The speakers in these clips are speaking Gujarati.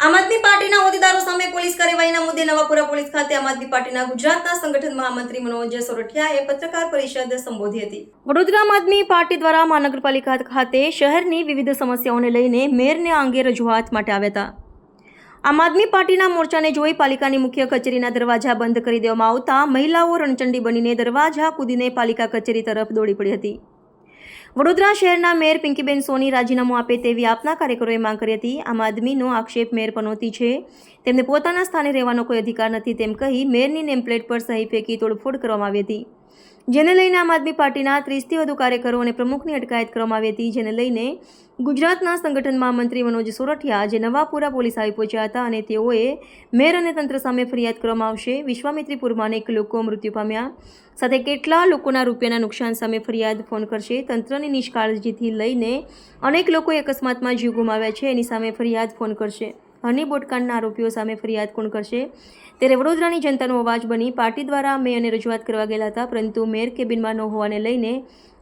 આમ આદમી પાર્ટીના હોદ્દેદારો સામે પોલીસ કાર્યવાહીના મુદ્દે નવાપુરા પોલીસ ખાતે આમ આદમી પાર્ટીના ગુજરાતના સંગઠન મહામંત્રી મનોજ સોરઠિયાએ પત્રકાર પરિષદ સંબોધી હતી. વડોદરા આમ આદમી પાર્ટી દ્વારા મહાનગરપાલિકા ખાતે શહેરની વિવિધ સમસ્યાઓને લઈને મેયરને આ અંગે રજૂઆત માટે આવ્યા હતા. આમ આદમી પાર્ટીના મોરચાને જોઈ પાલિકાની મુખ્ય કચેરીના દરવાજા બંધ કરી દેવામાં આવતા મહિલાઓ રણચંડી બનીને દરવાજા કૂદીને પાલિકા કચેરી તરફ દોડી પડી હતી. વડોદરા શહેરના મેયર પિંકીબેન સોની રાજીનામું આપે તેવી આપના કાર્યકરોએ માંગ કરી હતી. આમ આદમીનો આક્ષેપ મેયર પનોતી છે. તેમને પોતાના સ્થાને રહેવાનો કોઈ અધિકાર નથી તેમ કહી મેયરની નેમપ્લેટ પર સહી ફેંકી તોડફોડ કરવામાં આવી હતી. જેને લઈને આમ આદમી પાર્ટીના ત્રીસથી વધુ કાર્યકરો અને પ્રમુખની અટકાયત કરવામાં આવી હતી, જેને લઈને ગુજરાતના સંગઠન મહામંત્રી મનોજ સોરઠિયા, જે નવાપુરા પોલીસ આવી પહોંચ્યા હતા અને તેઓએ મેર અને તંત્ર સામે ફરિયાદ કરવામાં આવશે. વિશ્વામિત્રીપુરમાં અનેક લોકો મૃત્યુ પામ્યા, સાથે કેટલા લોકોના રૂપિયાના નુકસાન સામે ફરિયાદ ફોન કરશે. તંત્રની નિષ્કાળજીથી લઈને અનેક લોકોએ અકસ્માતમાં જીવ ગુમાવ્યા છે, એની સામે ફરિયાદ ફોન કરશે. હની બોટકાંડના આરોપીઓ સામે ફરિયાદ કોણ કરશે? ત્યારે વડોદરાની જનતાનો અવાજ બની પાર્ટી દ્વારા મેયરને રજૂઆત કરવા ગયેલા હતા, પરંતુ મેયર કેબિનમાં ન હોવાને લઈને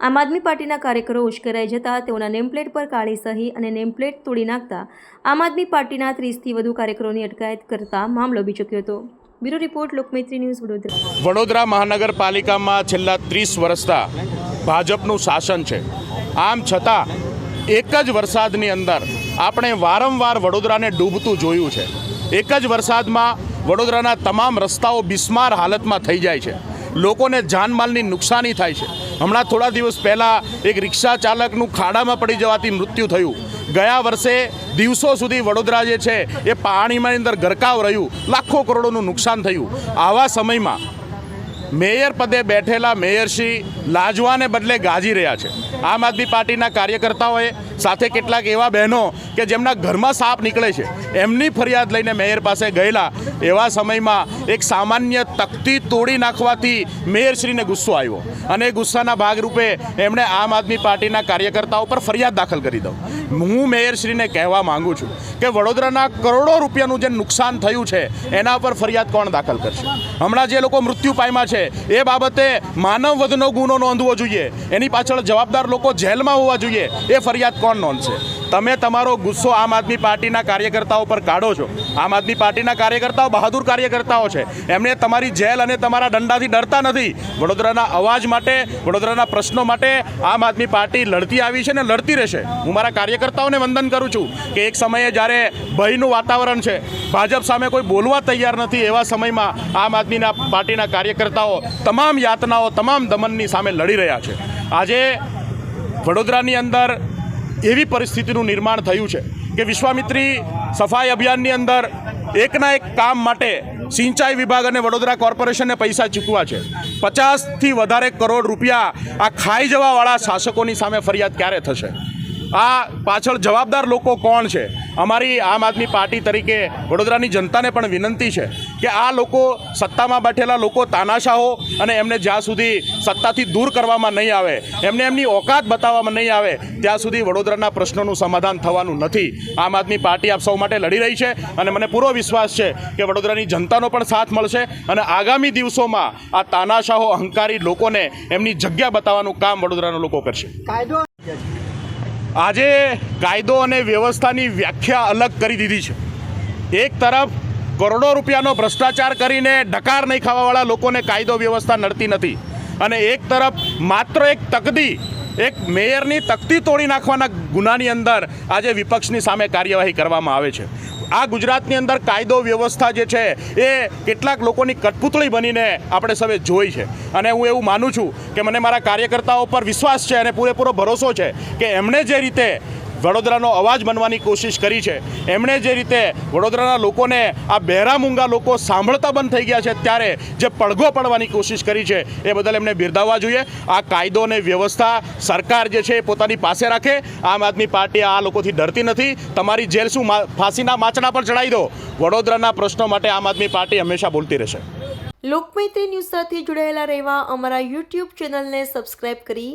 આમ આદમી પાર્ટીના કાર્યકરો ઉશ્કેરાઈ જતા, તેઓના નેમપ્લેટ પર કાળી સહી અને નેમપ્લેટ તોડી નાખતા આમ આદમી પાર્ટીના ત્રીસથી વધુ કાર્યકરોની અટકાયત કરતા મામલો બીચક્યો હતો. Bureau report, Lokmaitri news Vadodara. Vadodara મહાનગરપાલિકામાં છેલ્લા ત્રીસ વર્ષતા ભાજપનું શાસન છે. આમ છતાં એક જ વરસાદની અંદર આપણે વારંવાર વડોદરાને ડૂબતું જોયું છે. એક જ વરસાદમાં વડોદરાના તમામ રસ્તાઓ બિસ્માર હાલતમાં થઈ જાય છે. લોકોને જાનમાલની નુકસાની થાય છે. હમણાં થોડા દિવસ પહેલાં એક રિક્ષા ચાલકનું ખાડામાં પડી જવાથી મૃત્યુ થયું. ગયા વર્ષે દિવસો સુધી વડોદરા જે છે એ પાણીમાં અંદર ગરકાવ રહ્યું. લાખો કરોડોનું નુકસાન થયું. આવા સમયમાં મેયર પદે બેઠેલા મેયરશ્રી લાજવાને બદલે ગાજી રહ્યા છે. આમ આદમી પાર્ટીના કાર્યકર્તાઓએ સાથે કેટલાક એવા બહેનો કે જેમના ઘરમાં સાપ નીકળે છે, એમની ફરિયાદ લઈને મેયર પાસે ગયેલા એવા સમયમાં એક સામાન્ય તકતી તોડી નાખવાથી મેયરશ્રીને ગુસ્સો આવ્યો. અને એ ગુસ્સાના ભાગરૂપે એમણે આમ આદમી પાર્ટીના કાર્યકર્તાઓ પર ફરિયાદ દાખલ કરી દઉં. હું મેયરશ્રીને કહેવા માંગુ છું કે વડોદરાના કરોડો રૂપિયાનું જે નુકસાન થયું છે, એના પર ફરિયાદ કોણ દાખલ કરશે? હમણાં જે લોકો મૃત્યુ પામ્યા છે એ બાબતે માનવ વધનો ગુનો નોંધવો જોઈએ. એની પાછળ જવાબદાર લોકો જેલમાં હોવા જોઈએ. એ ફરિયાદ કોણ નોંધશે? તમે તમારો ગુસ્સો આમ આદમી પાર્ટીના કાર્યકર્તાઓ પર કાઢો છો. આમ આદમી પાર્ટીના કાર્યકર્તાઓ બહાદુર કાર્યકર્તાઓ છે. એમને તમારી જેલ અને તમારા દંડાથી ડરતા નથી. વડોદરાના અવાજ માટે, વડોદરાના પ્રશ્નો માટે આમ આદમી પાર્ટી લડતી આવી છે ને લડતી રહેશે. હું મારા કાર્યકર્તાઓને વંદન કરું છું કે એક સમયે જ્યારે ભયનું વાતાવરણ છે, ભાજપ સામે કોઈ બોલવા તૈયાર નથી એવા સમયમાં આમ આદમીના પાર્ટીના કાર્યકર્તાઓ તમામ યાતનાઓ, તમામ દમનની સામે લડી રહ્યા છે. આજે વડોદરાની અંદર એવી પરિસ્થિતિનું નિર્માણ થયું છે કે વિશ્વામિત્રી સફાઈ અભિયાનની અંદર એકના એક કામ માટે સિંચાઈ વિભાગ અને વડોદરા કોર્પોરેશનને પૈસા ચૂકવા છે. પચાસથી વધારે કરોડ રૂપિયા આ ખાઈ જવાવાળા શાસકોની સામે ફરિયાદ ક્યારે થશે? આ પાછળ જવાબદાર લોકો કોણ છે? અમારી આમ આદમી પાર્ટી તરીકે વડોદરાની જનતાને પણ વિનંતી છે કે આ લોકો સત્તામાં બેઠેલા લોકો તાનાશાહો અને એમને જ્યાં સુધી સત્તાથી દૂર કરવામાં નહીં આવે, એમને એમની ઓકાત બતાવવામાં નહીં આવે, ત્યાં સુધી વડોદરાના પ્રશ્નોનું સમાધાન થવાનું નથી. આમ આદમી પાર્ટી આપ સૌ માટે લડી રહી છે અને મને પૂરો વિશ્વાસ છે કે વડોદરાની જનતાનો પણ સાથ મળશે અને આગામી દિવસોમાં આ તાનાશાહો અહંકારી લોકોને એમની જગ્યા બતાવવાનું કામ વડોદરાના લોકો કરશે. આજે કાયદો અને વ્યવસ્થાની વ્યાખ્યા અલગ કરી દીધી છે. એક તરફ કરોડો રૂપિયાનો ભ્રષ્ટાચાર કરીને ડકાર નહીં ખાવાવાળા લોકોને કાયદો વ્યવસ્થા નડતી નથી અને એક તરફ માત્ર એક તકદી, એક મેયરની તકતી તોડી નાખવાના ગુનાની અંદર આજે વિપક્ષની સામે કાર્યવાહી કરવામાં આવે છે. આ ગુજરાતની અંદર કાયદો વ્યવસ્થા જે છે એ કેટલાક લોકોની કઠપૂતળી બનીને આપણે સૌએ જોઈ છે. અને હું એવું માનું છું કે મને મારા કાર્યકર્તાઓ પર વિશ્વાસ છે અને પૂરેપૂરો ભરોસો છે કે એમણે જે રીતે વડોદરાનો અવાજ બનવાની કોશિશ કરી છે. એમણે જે રીતે વડોદરાના લોકોને આ બહેરા મૂંગા લોકો સાંભળતા બંધ થઈ ગયા છે, ત્યારે જે પડઘો પડવાની કોશિશ કરી છે, એ બદલ એમને બિરદાવવા જોઈએ. આ કાયદો અને વ્યવસ્થા સરકાર જે છે એ પોતાની પાસે રાખે. આમ આદમી પાર્ટી આ લોકોથી ડરતી નથી. તમારી જેલ શું ફાંસીના માચડા પર ચડાવી દો? વડોદરાના પ્રશ્નો માટે આમ આદમી પાર્ટી હંમેશા બોલતી રહેશે. લોકમૈત્રી ન્યૂઝ સાથે જોડાયેલા રહેવા અમારા યુટ્યુબ ચેનલને સબસ્ક્રાઇબ કરી